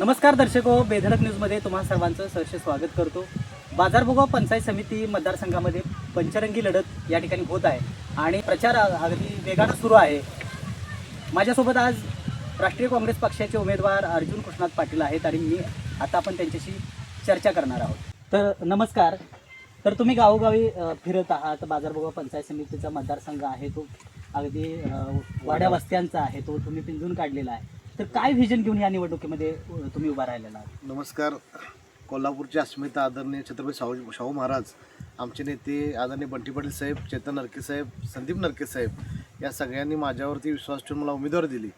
नमस्कार दर्शक हो बेधडक न्यूजमध्ये तुम्हा सर्वांचं सहर्ष स्वागत करतो. बाजारभोगाव पंचायत समिती मतदारसंघामध्ये पंचरंगी लढत या ठिकाणी होत आहे आणि प्रचार अगदी वेगानं सुरू आहे. माझ्यासोबत आज राष्ट्रीय काँग्रेस पक्षाचे उमेदवार अर्जुन कृष्णाथ पाटील आहेत आणि मी आता आपण त्यांच्याशी चर्चा करणार आहोत. तर नमस्कार. तर तुम्ही गावोगावी फिरत आहात. बाजारभोगाव पंचायत समितीचा मतदारसंघ आहे तो. अगदी वाड्या वस्त्यांचा आहे तो. तुम्ही पिंजून काढलेला आहे. तर काय व्हिजन घेऊन या निवडणुकीमध्ये तुम्ही उभा राहिलेला आहात? नमस्कार. कोल्हापूरचे अस्मिता आदरणीय छत्रपती शाहू शाहू महाराज आमचे नेते आदरणीय बंटी पाटील साहेब चेतन नरके साहेब संदीप नरके साहेब या सगळ्यांनी माझ्यावरती विश्वास ठेवून मला उमेदवार दिली.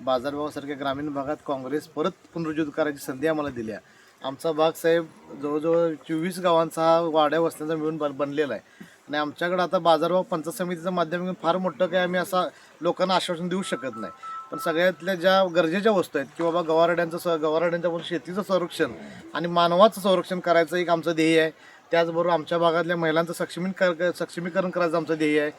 बाजारभावासारख्या ग्रामीण भागात काँग्रेस परत पुनरुज्जीवित करायची संधी आम्हाला दिल्या. आमचा भाग साहेब जवळजवळ चोवीस गावांचा हा वाड्या वस्त्यांचा मिळून बन बनलेला आहे. आणि आमच्याकडं आता बाजारभाव पंचायत समितीचं माध्यम घेऊन फार मोठं काही आम्ही असा लोकांना आश्वासन देऊ शकत नाही. पण सगळ्यातल्या ज्या गरजेच्या वस्तू आहेत की बाबा गवारड्यांचं स गवारड्यांच्या पण शेतीचं संरक्षण आणि मानवाचं संरक्षण करायचं एक आमचं ध्येय आहे. त्याचबरोबर आमच्या भागातल्या महिलांचं सक्षमीकरण सक्षमीकरण करायचं आमचं ध्येय आहे.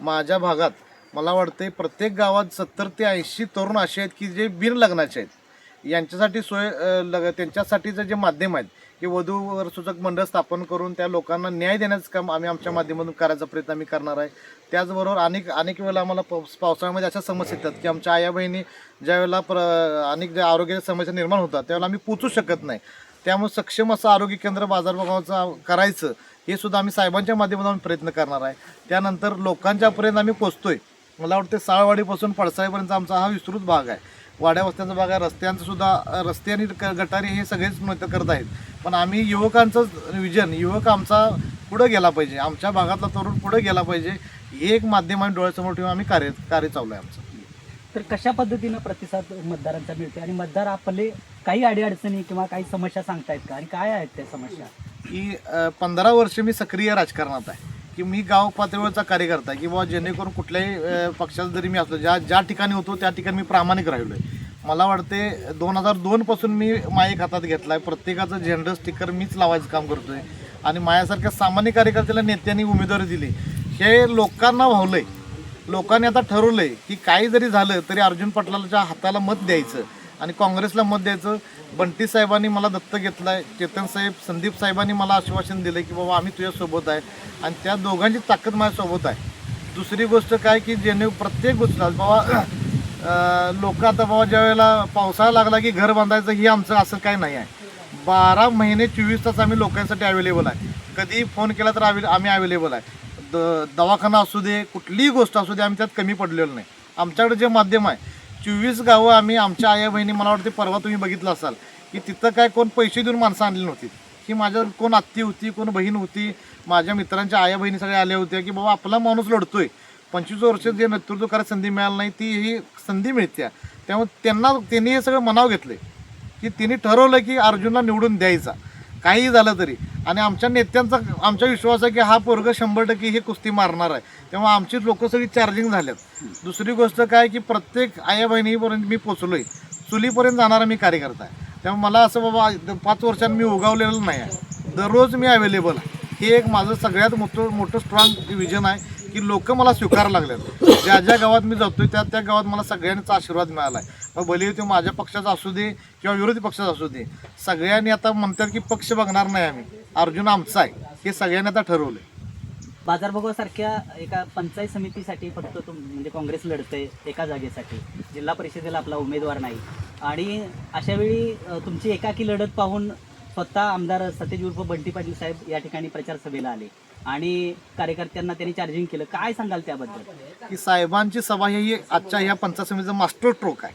माझ्या भागात मला वाटते प्रत्येक गावात सत्तर ते ऐंशी तरुण असे आहेत की जे बिनलग्नाचे आहेत. यांच्यासाठी सोय लग त्यांच्यासाठीचं जे माध्यम आहेत की वधूवर सूचक मंडळ स्थापन करून त्या लोकांना न्याय देण्याचं काम आम्ही आमच्या माध्यमातून करायचा प्रयत्न आम्ही करणार आहे. त्याचबरोबर अनेक अनेक वेळेला आम्हाला पाऊस पावसाळ्यामध्ये अशा समस्या येतात की आमच्या आया बहिणी ज्या वेळेला प्र अनेक ज्या आरोग्याच्या समस्या निर्माण होतात त्यावेळेला आम्ही पोचू शकत नाही. त्यामुळे सक्षम असं आरोग्य केंद्र बाजारभावाचं करायचं हे सुद्धा आम्ही साहेबांच्या माध्यमातून आम्ही प्रयत्न करणार आहे. त्यानंतर लोकांच्यापर्यंत आम्ही पोचतोय. मला वाटते साळवाडीपासून पडसाळीपर्यंत आमचा हा विस्तृत भाग आहे. वाड्या वस्त्यांचा भाग आहे रस्त्यांचं सुद्धा रस्ते आणि गटारी हे सगळेच नृत्य करत आहेत. पण आम्ही युवकांचं विजन युवक आमचा पुढं गेला पाहिजे. आमच्या भागातला तरुण पुढे गेला पाहिजे. हे एक माध्यम आम्ही डोळ्यासमोर ठेवून आम्ही कार्य कार्य चालू आहे आमचं. तर कशा पद्धतीनं प्रतिसाद मतदारांचा मिळते आणि मतदार आपले काही अडीअडचणी किंवा काही समस्या सांगतायत का? आणि काय आहेत त्या समस्या? की पंधरा वर्ष मी सक्रिय राजकारणात आहे. की मी गाव पातळीवरचा कार्यकर्ता आहे. की बाबा जेणेकरून कुठल्याही अ, पक्षात जरी मी असलो ज्या ज्या ठिकाणी होतो त्या ठिकाणी मी प्रामाणिक राहिलो आहे मला वाटते दोन हजार दोनपासून मी माईक हातात घेतला आहे प्रत्येकाचं झेंडर स्टिकर मीच लावायचं काम करतोय. आणि माझ्यासारख्या सामान्य कार्यकर्त्याला नेत्यांनी उमेदवारी दिली. हे लोकांना भावलंय. लोकांनी आता ठरवलंय की काही जरी झालं तरी अर्जुन पाटलाच्या हाताला मत द्यायचं आणि काँग्रेसला मत द्यायचं. बंटी साहेबांनी मला दत्त घेतलाय. चेतन साहेब संदीप साहेबांनी मला आश्वासन दिलं की बाबा आम्ही तुझ्यासोबत आहे. आणि त्या दोघांची ताकद माझ्यासोबत आहे. दुसरी गोष्ट काय की जेणे प्रत्येक गोष्ट बाबा लोक आता बाबा ज्या वेळेला पावसाळा लागला की घर बांधायचं ही आमचं असं काही नाही आहे. बारा महिने चोवीस तास आम्ही लोकांसाठी अवेलेबल आहे. कधी फोन केला तर आम्ही आम्ही अवेलेबल आहे. द दवाखाना असू दे कुठलीही गोष्ट असू दे आम्ही त्यात कमी पडलेलो नाही. आमच्याकडे जे माध्यम आहे चोवीस गावं आम्ही आमच्या आया बहिणी मला वाटते परवा तुम्ही बघितलं असाल की तिथं काय कोण पैसे देऊन माणसं आणली नव्हती. की माझ्या कोण आत्ती होती कोण बहीण होती माझ्या मित्रांच्या आया बहिणी सगळ्या आल्या होत्या की बाबा आपला माणूस लढतोय. पंचवीस वर्ष जे नेतृत्व करायची संधी मिळाली नाही ती ही संधी मिळते त्यामुळे त्यांना त्यांनी हे सगळं मनाव घेतलंय की तिने ठरवलं की अर्जुनला निवडून द्यायचा. काहीही झालं तरी. आणि आमच्या नेत्यांचा आमचा विश्वास आहे की हा पोरग शंभर टक्के हे कुस्ती मारणार आहे. तेव्हा आमची लोक सगळी चार्जिंग झाल्यात. दुसरी गोष्ट काय की प्रत्येक आया बहिणीपर्यंत मी पोचलो आहे चुलीपर्यंत जाणारा मी कार्यकर्ता आहे. त्यामुळे मला असं बाबा पाच वर्षांनी मी उगावलेलं नाही आहे. दररोज मी अवेलेबल आहे. हे एक माझं सगळ्यात मोठं मोठं स्ट्रॉंग विजन आहे. की लोक मला स्वीकारायला लागलेत. ज्या ज्या गावात मी जातोय त्या त्या गावात मला सगळ्यांचा आशीर्वाद मिळाला आहे मग भले ते माझ्या पक्षाचा असू दे किंवा विरोधी पक्षाचा असू दे सगळ्यांनी आता म्हणतात की पक्ष बघणार नाही आम्ही. अर्जुन आमचा आहे. हे सगळ्यांनी आता ठरवलं बाजारभोगासारख्या एका पंचायत समितीसाठी फक्त तुम म्हणजे काँग्रेस लढते एका जागेसाठी. जिल्हा परिषदेला आपला उमेदवार नाही. आणि अशा वेळी तुमची एकाकी लढत पाहून स्वतः आमदार सतेज उर्फ बंटी पाटील साहेब या ठिकाणी प्रचार सभेला आले. आणि कार्यकर्त्यांना त्यांनी चार्जिंग केलं. काय सांगाल त्याबद्दल? की साहेबांची सभा ही आजच्या ह्या पंचायत समितीचा मास्टर स्ट्रोक आहे.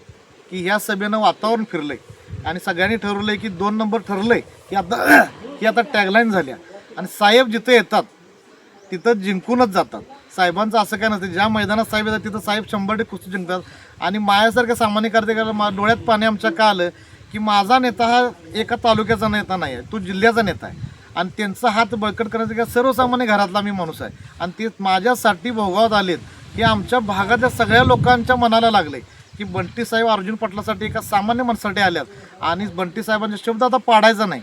की ह्या सभेनं वातावरण फिरलंय. आणि सगळ्यांनी ठरवलंय की दोन नंबर ठरलंय की आता की आता टॅगलाईन झाल्या. आणि साहेब जिथे येतात तिथं जिंकूनच जातात. साहेबांचं असं काय नसतं. ज्या मैदानात साहेब येतात तिथं साहेब शंभर टक्के कुस्ती जिंकतात. आणि माझ्यासारख्या सामान्य कार्यकर्त्याला मा डोळ्यात पाणी आमच्या का आलं की माझा नेता हा एका तालुक्याचा नेता नाही आहे तो जिल्ह्याचा नेता आहे. आणि त्यांचा हात बळकट करण्याचा का सर्वसामान्य घरातला मी माणूस आहे. आणि ते माझ्यासाठी भोगावत आलेत हे आमच्या भागातल्या सगळ्या लोकांच्या मनाला लागले की बंटी साहेब अर्जुन पाटलासाठी एका सामान्य माणसासाठी आल्यात. आणि बंटी साहेबांचा शब्द आता पाडायचा नाही.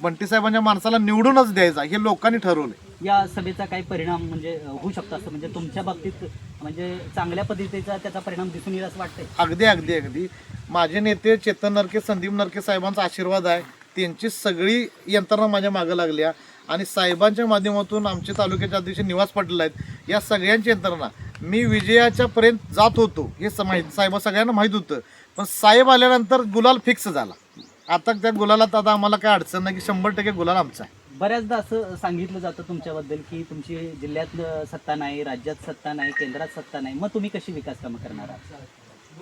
बंटी साहेबांच्या माणसाला निवडूनच द्यायचा हे लोकांनी ठरवले या सभेचा काही परिणाम म्हणजे होऊ शकतो असं म्हणजे तुमच्या बाबतीत म्हणजे चांगल्या पद्धतीचा त्याचा परिणाम दिसून येईल असं वाटतंय? अगदी अगदी अगदी. माझे नेते चेतन नरके संदीप नरके साहेबांचा आशीर्वाद आहे. त्यांची सगळी यंत्रणा माझ्या मागं लागल्या. आणि साहेबांच्या माध्यमातून आमचे तालुक्याचे अध्यक्ष निवास पाटील आहेत. या सगळ्यांची यंत्रणा. मी विजयाच्या पर्यंत जात होतो. हे स- माहीत साहेब सगळ्यांना माहीत होतं. पण साहेब आल्यानंतर गुलाल फिक्स झाला. आता त्या गुलालात आता आम्हाला काय अडचण नाही की शंभर टक्के गुलाल आमचा आहे. बऱ्याचदा असं सांगितलं जातं तुमच्याबद्दल की तुमची जिल्ह्यात सत्ता नाही राज्यात सत्ता नाही केंद्रात सत्ता नाही. मग तुम्ही कशी विकास कामं करणार आहात?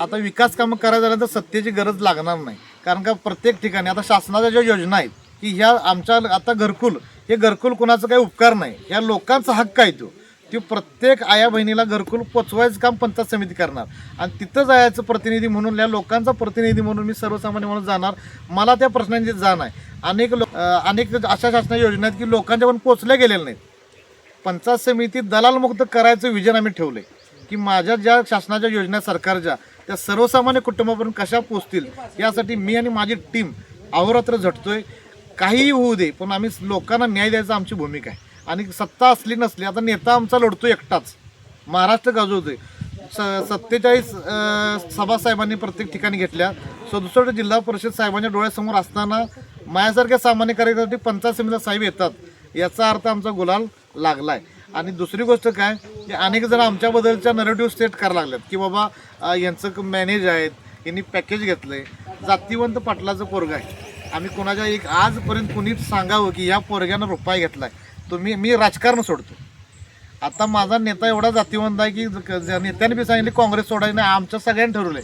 आता विकास कामं करायचं झालं तर सत्तेची गरज लागणार नाही. कारण का प्रत्येक ठिकाणी आता शासनाच्या ज्या योजना आहेत की ह्या आमच्या आता घरकुल हे घरकुल कुणाचं काही उपकार नाही. ह्या लोकांचा हक्क आहे तो. ती प्रत्येक आया बहिणीला घरकुल पोचवायचं काम पंचायत समिती करणार. आणि तिथं जायचं प्रतिनिधी म्हणून या लोकांचा प्रतिनिधी म्हणून मी सर्वसामान्य म्हणून जाणार. मला त्या प्रश्नांची जाण आहे. अनेक लोक अनेक अशा शासनाच्या योजना आहेत की लोकांच्या पण पोचल्या गेलेल्या नाहीत. पंचायत समिती दलालमुक्त करायचं विजन आम्ही ठेवलं आहे की माझ्या ज्या शासनाच्या योजना सरकारच्या त्या सर्वसामान्य कुटुंबापर्यंत कशा पोचतील यासाठी मी आणि माझी टीम अहोरात्र झटतोय. काहीही होऊ दे पण आम्ही लोकांना न्याय द्यायचा आमची भूमिका आहे. आणि सत्ता असली नसली आता नेता आमचा लढतो एकटाच. महाराष्ट्र गाजवतोय. स सत्तेचाळीस सभासाहेबांनी प्रत्येक ठिकाणी घेतल्या. सदुसष्ट म्हणजे जिल्हा परिषद साहेबांच्या डोळ्यासमोर असताना माझ्यासारख्या सामान्य कार्यकर्त्यासाठी पंचायत समितीला साहेब येतात. याचा अर्थ आमचा गुलाल लागला आहे आणि दुसरी गोष्ट काय? की अनेक जण आमच्याबद्दलच्या नरेटिव्ह स्टेट करायला लागल्यात की बाबा यांचं मॅनेज आहेत यांनी पॅकेज घेतलं आहे जातीवंत पाटलाचं पोरग आहे. आम्ही कोणाच्या एक आजपर्यंत कुणीच सांगावं की या पोरग्यानं रुपये आहे तुम्ही मी राजकारण सोडतो. आता माझा नेता एवढा जातीवंत आहे की नेत्याने बी सांगितले काँग्रेस सोडायचं नाही आमच्या सगळ्यांनी ठरवलंय.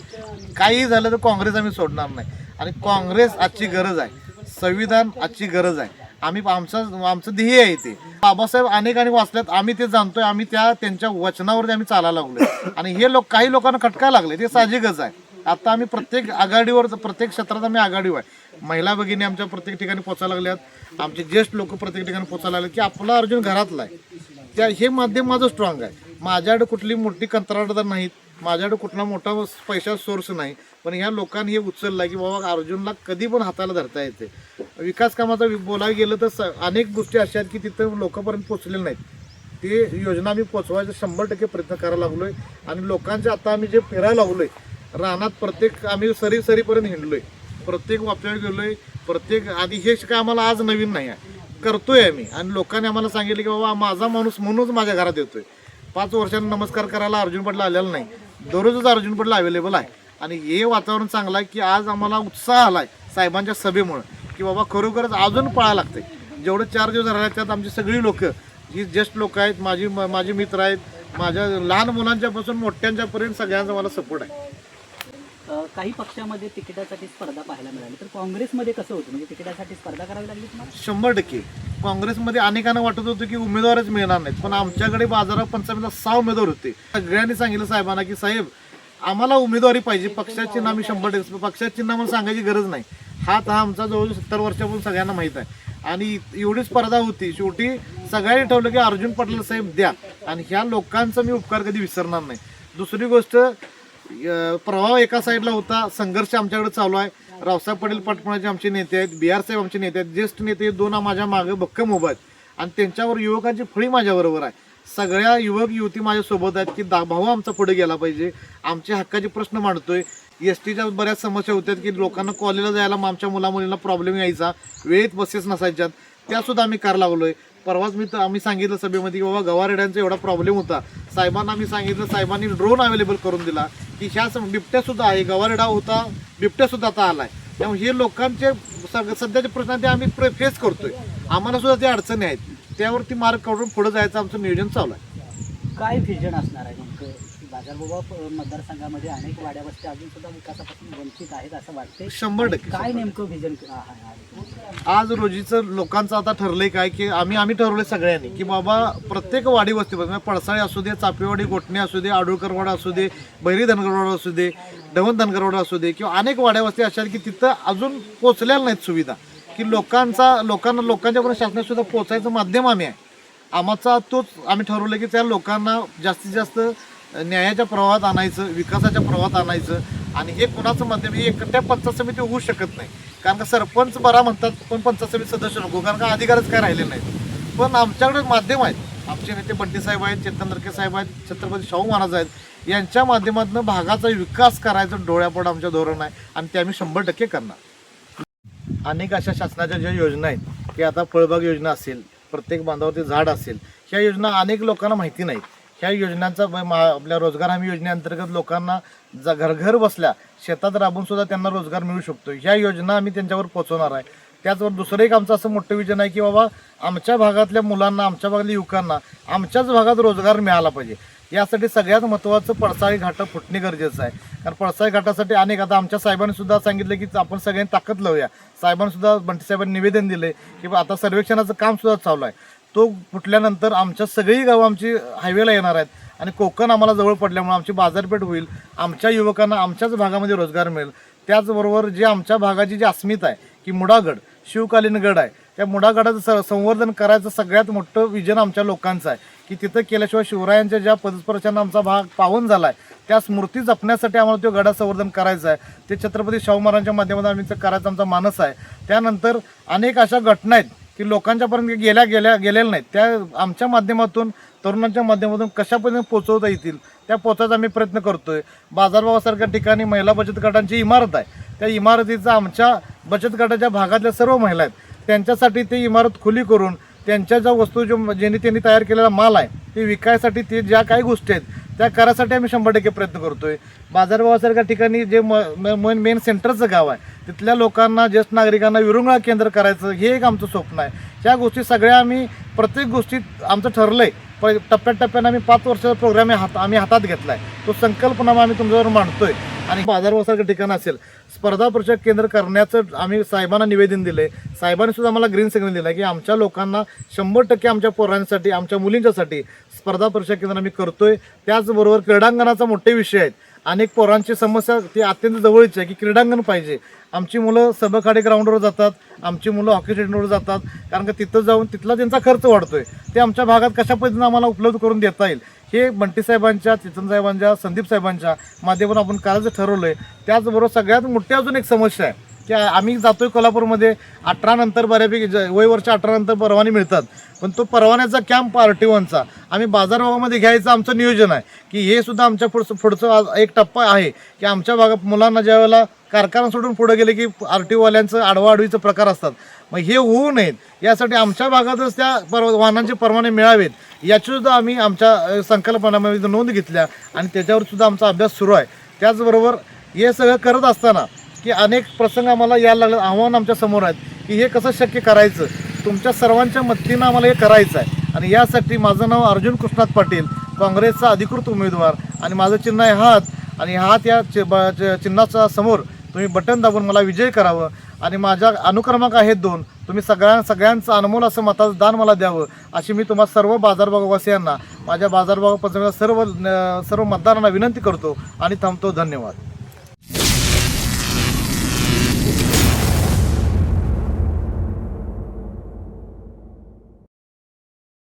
काही झालं तर काँग्रेस आम्ही सोडणार नाही. आणि काँग्रेस आजची गरज आहे. संविधान आजची गरज आहे. आम्ही आमचं आमचं ध्येय आहे ते. बाबासाहेब अनेकांनी वाचल्यात आम्ही ते जाणतोय आम्ही त्या त्यांच्या वचनावरती आम्ही चालायला लागलोय. आणि हे लोक काही लोकांना खटका लागले ते साहजिकच आहे. आता आम्ही प्रत्येक आघाडीवर प्रत्येक क्षेत्रात आम्ही आघाडीवर आहे. महिला भगिनी आमच्या प्रत्येक ठिकाणी पोचायला लागल्यात. आमचे ज्येष्ठ लोक प्रत्येक ठिकाणी पोचायला लागले की आपला अर्जुन घरातला आहे. त्या हे माध्यम माझं स्ट्रॉंग आहे. माझ्याकडे कुठली मोठी कंत्राटदार नाहीत. माझ्याकडे कुठला मोठा पैसा सोर्स नाही. पण ह्या लोकांनी हे उचललं की बाबा अर्जुनला कधी पण हाताला धरता येते. विकास कामाचा बोलायला गेलं तर स- अनेक गोष्टी अशा आहेत की तिथं लोकांपर्यंत पोचलेल्या नाहीत. ते योजना आम्ही पोचवायचा शंभर टक्के प्रयत्न करायला लागलो आहे आणि लोकांचे आता आम्ही जे फिरायला लागलोय रानात प्रत्येक आम्ही सरी सरीपर्यंत आहे प्रत्येक वाप्यावर आहे प्रत्येक आधी हे काय आम्हाला आज नवीन नाही आहे. करतोय आम्ही आणि लोकांनी आम्हाला सांगितलं की बाबा माझा माणूस म्हणूनच माझ्या घरात येतोय. पाच वर्षांनी नमस्कार करायला अर्जुन पटला आलेला नाही. दररोजच अर्जुन पटला अवेलेबल आहे. आणि हे वातावरण चांगलं आहे की आज आम्हाला उत्साह आलाय साहेबांच्या सभेमुळे की बाबा खरोखरच अजून पळायला लागते जेवढे चार दिवस राहिले त्यात आमची सगळी लोक जी ज्येष्ठ लोक आहेत माझी माझे मित्र आहेत माझ्या लहान मुलांच्यापासून मोठ्यांच्यापर्यंत सगळ्यांचा मला सपोर्ट आहे. काही पक्षामध्ये तिकिटासाठी स्पर्धा पाहायला मिळाली. तर काँग्रेसमध्ये कसं होतं? म्हणजे तिकिटासाठी स्पर्धा करावी लागली तुम्हाला? शंभर टक्के. काँग्रेसमध्ये अनेकांना वाटत होतं की उमेदवारच मिळणार नाहीत. पण आमच्याकडे बाजारात पंचायतीला सहा उमेदवार होते. सगळ्यांनी सांगितलं साहेबांना की साहेब आम्हाला उमेदवारी पाहिजे. पक्षाचे चिन्ह आम्ही शंभर टक्के पक्षाचे चिन्ह आम्हाला सांगायची गरज नाही. हात हा आमचा जवळजवळ सत्तर वर्षापासून सगळ्यांना माहीत आहे. आणि एवढी स्पर्धा होती. शेवटी सगळ्यांनी ठेवलं की अर्जुन पटेल साहेब द्या. आणि ह्या लोकांचा मी उपकार कधी विसरणार नाही. दुसरी गोष्ट प्रभाव एका साईडला होता. संघर्ष आमच्याकडे चालू आहे. रावसाहेब पटेल पाटपुण्याचे आमचे नेते आहेत. बी आर साहेब आमचे नेते आहेत. ज्येष्ठ नेते दोन माझ्या मागे भक्कम उभा आहेत. आणि त्यांच्यावर युवकांची फळी माझ्याबरोबर आहे. सगळ्या युवक युवती माझ्यासोबत आहेत की दा भाऊ आमचा पुढे गेला पाहिजे. आमचे हक्काचे प्रश्न मांडतोय. एस टीच्या बऱ्याच समस्या होत्या की लोकांना कॉलेजला जायला मग आमच्या मुला मुलींना प्रॉब्लेम यायचा. वेळेत बसेस नसायच्यात. त्यासुद्धा आम्ही कार लागलोय परवाच मी तर आम्ही सांगितलं सभेमध्ये की बाबा गवारेड्यांचा एवढा प्रॉब्लेम होता. साहेबांना आम्ही सांगितलं साहेबांनी ड्रोन अवेलेबल करून दिला. की ह्या सम- आहे. गवारेडा होता बिबट्यासुद्धा आता आला आहे त्यामुळे हे लोकांचे सग- सध्याचे प्रश्न ते आम्ही फेस करतोय. आम्हाला सुद्धा ते अडचणी आहेत. त्यावरती मार्ग काढून पुढे जायचं आमचं नियोजन चालू आहे. काय व्हिजन असणार आहे नेमकं? बाजारबाबा प- मतदारसंघामध्ये अनेक वाड्या वस्त्या अजून सुद्धा विकासापासून वंचित आहेत असं वाटतंय. शंभर टक्के काय नेमकं व्हिजन आज रोजीचं लोकांचं आता ठरलंय काय की आम्ही आम्ही ठरवलंय सगळ्यांनी की बाबा प्रत्येक वाडी वस्तीमध्ये म्हणजे पळसाळी असू दे चापेवाडी गोटणे असू दे आडुळकरवाडा असू दे बहिरी धनगरवाडा असू दे ढवण धनगरवाडा असू दे किंवा अनेक वाड्या वस्ती अशा आहेत की तिथं अजून पोचलेल्या नाहीत सुविधा. की लोकांचा लोकांना लोकांच्यापर्यंत शासनासुद्धा पोचायचं माध्यम आम्ही आहे. आमचा तोच आम्ही ठरवलं की त्या लोकांना जास्तीत जास्त न्यायाच्या प्रवाहात आणायचं विकासाच्या प्रवाहात आणायचं. आणि हे कुणाचं माध्यम हे एकट्या पंचायत समिती होऊ शकत नाही. कारण का सरपंच बरा म्हणतात पण पंचायत समिती सदस्य नको. कारण का अधिकारच काय राहिले नाहीत. पण आमच्याकडे माध्यम आहेत आमचे नेते बंटी साहेब आहेत चेतन नरके साहेब आहेत छत्रपती शाहू महाराज आहेत. यांच्या माध्यमातून भागाचा विकास करायचं डोळ्यापुढं आमचं धोरण आहे. आणि ते आम्ही शंभर टक्के करणार. अनेक अशा शासनाच्या ज्या योजना आहेत की आता फळबाग योजना असेल प्रत्येक बांधावरती झाड असेल ह्या योजना अनेक लोकांना माहिती नाहीत. ह्या योजनांचा मा- आपल्या रोजगार हमी योजनेअंतर्गत लोकांना ज घरघर बसल्या शेतात राबून सुद्धा त्यांना रोजगार मिळू शकतो. ह्या योजना आम्ही त्यांच्यावर पोचवणार आहे. त्याचबरोबर दुसरं एक आमचं असं मोठं विजन आहे की बाबा आमच्या भागातल्या मुलांना आमच्या भागातल्या युवकांना आमच्याच भागात रोजगार मिळाला पाहिजे. यासाठी सगळ्यात महत्त्वाचं पळसाळी घाटं फुटणे गरजेचं आहे. कारण पळसाळी घाटासाठी अनेक आता आमच्या साहेबांनी सुद्धा सांगितलं की आपण सगळ्यांनी ताकद लावूया. साहेबांनी सुद्धा बंटी साहेबांनी निवेदन दिले की आता सर्वेक्षणाचं काम सुद्धा चालू आहे. तो फुटल्यानंतर आमच्या सगळी गावं आमची हायवेला येणार आहेत. आणि कोकण आम्हाला जवळ पडल्यामुळे आमची बाजारपेठ होईल. आमच्या युवकांना आमच्याच भागामध्ये रोजगार मिळेल. त्याचबरोबर जे आमच्या भागाची जी अस्मिता आहे की मुडागड शिवकालीन गड आहे त्या मुडागडाचं स संवर्धन करायचं सगळ्यात मोठं विजन आमच्या लोकांचं आहे. की तिथं केल्याशिवाय शिवरायांच्या ज्या पदस्पर्शानं आमचा भाग पावन झाला आहे त्या स्मृती जपण्यासाठी आम्हाला तो गडा संवर्धन करायचं आहे. ते छत्रपती शाहू महाराजांच्या माध्यमातून आम्ही ते करायचा आमचा मानस आहे. त्यानंतर अनेक अशा घटना आहेत की लोकांच्यापर्यंत गेल्या गेल्या गेलेल्या नाहीत. त्या आमच्या माध्यमातून तरुणांच्या माध्यमातून कशापर्यंत पोचवता येतील त्या पोचायचा आम्ही प्रयत्न करतो आहे बाजारभावासारख्या ठिकाणी महिला बचत गटांची इमारत आहे. त्या इमारतीचा आमच्या बचत गटाच्या भागातल्या सर्व महिला आहेत. त्यांच्यासाठी ती इमारत खुली करून त्यांच्या ज्या वस्तू जो ज्यांनी त्यांनी तयार केलेला माल आहे ते विकायसाठी ते ज्या काही गोष्टी आहेत त्या करायसाठी आम्ही शंभर टक्के प्रयत्न करतोय. बाजारभावासारख्या ठिकाणी जे मेन मेन सेंटरचं गाव आहे तिथल्या लोकांना ज्येष्ठ नागरिकांना विरंगुळा केंद्र करायचं हे एक आमचं स्वप्न आहे. त्या गोष्टी सगळ्या आम्ही प्रत्येक गोष्टीत आमचं ठरलंय. प टप्प्याटप्प्यानं आम्ही पाच वर्षाचा प्रोग्राम हात आम्ही हातात घेतला आहे तो संकल्पना आम्ही तुमच्यावर मांडतोय. आणि बाजारभावासारखं ठिकाण असेल. स्पर्धा परीक्षा केंद्र करण्याचं आम्ही साहेबांना निवेदन दिले साहेबांनी सुद्धा आम्हाला ग्रीन सिग्नल दिला की आमच्या लोकांना शंभर टक्के आमच्या पोरांसाठी आमच्या मुलींच्यासाठी स्पर्धा परीक्षा केंद्र आम्ही करतोय. त्याचबरोबर क्रीडांगणाचा मोठे विषय आहेत. अनेक पोरांची समस्या ती अत्यंत जवळची आहे की क्रीडांगण पाहिजे. आमची मुलं सबखाडे ग्राउंडवर जातात आमची मुलं हॉकी स्टेडियमवर जातात कारण का तिथं जाऊन तिथला त्यांचा खर्च वाढतोय. ते आमच्या भागात कशा पद्धतीनं आम्हाला उपलब्ध करून देता येईल? हे बंटी साहेबांच्या चितन साहेबांच्या संदीप साहेबांच्या माध्यमातून आपण करायचं ठरवलंय. त्याचबरोबर सगळ्यात मोठी अजून एक समस्या आहे की आम्ही जातोय कोल्हापूरमध्ये अठरा नंतर बऱ्यापैकी ज- वय वर्ष अठरा नंतर परवाने मिळतात. पण तो परवान्याचा कॅम्प आर टी आम्ही बाजारभावामध्ये घ्यायचं आमचं नियोजन आहे. की हे सुद्धा आमच्या पुढचं पुढचं आज एक टप्पा आहे. की आमच्या भागात मुलांना ज्या वेळेला कारखाना सोडून पुढे गेले की आर टी ओवाल्यांचं आडवाआडवीचं प्रकार असतात. मग हे होऊ नयेत. यासाठी आमच्या भागातच त्या पर वाहनांचे परवाने मिळावेत. याचीसुद्धा आम्ही आमच्या संकल्पनामध्ये नोंद घेतल्या आणि त्याच्यावर सुद्धा आमचा अभ्यास सुरू आहे. त्याचबरोबर हे सगळं करत असताना की अनेक प्रसंग आम्हाला यायला लागले आव्हान आमच्यासमोर आहेत. की हे कसं शक्य करायचं? तुमच्या सर्वांच्या मदतीनं आम्हाला हे करायचं आहे. आणि यासाठी माझं नाव अर्जुन कृष्णात पाटील काँग्रेसचा अधिकृत उमेदवार. आणि माझं चिन्ह आहे हात. आणि हात या चि- ब- च- चिन्हाच्या समोर तुम्ही बटन दाबून मला विजय करावं. आणि माझ्या अनुक्रमांक आहेत दोन. तुम्ही सगळ्या सगळ्यांचं अनमोल असं मताचं दान मला द्यावं अशी मी तुम्हाला सर्व बाजारबागवासियांना माझ्या बाजारभाग सर्व सर्व मतदारांना विनंती करतो आणि थांबतो. धन्यवाद.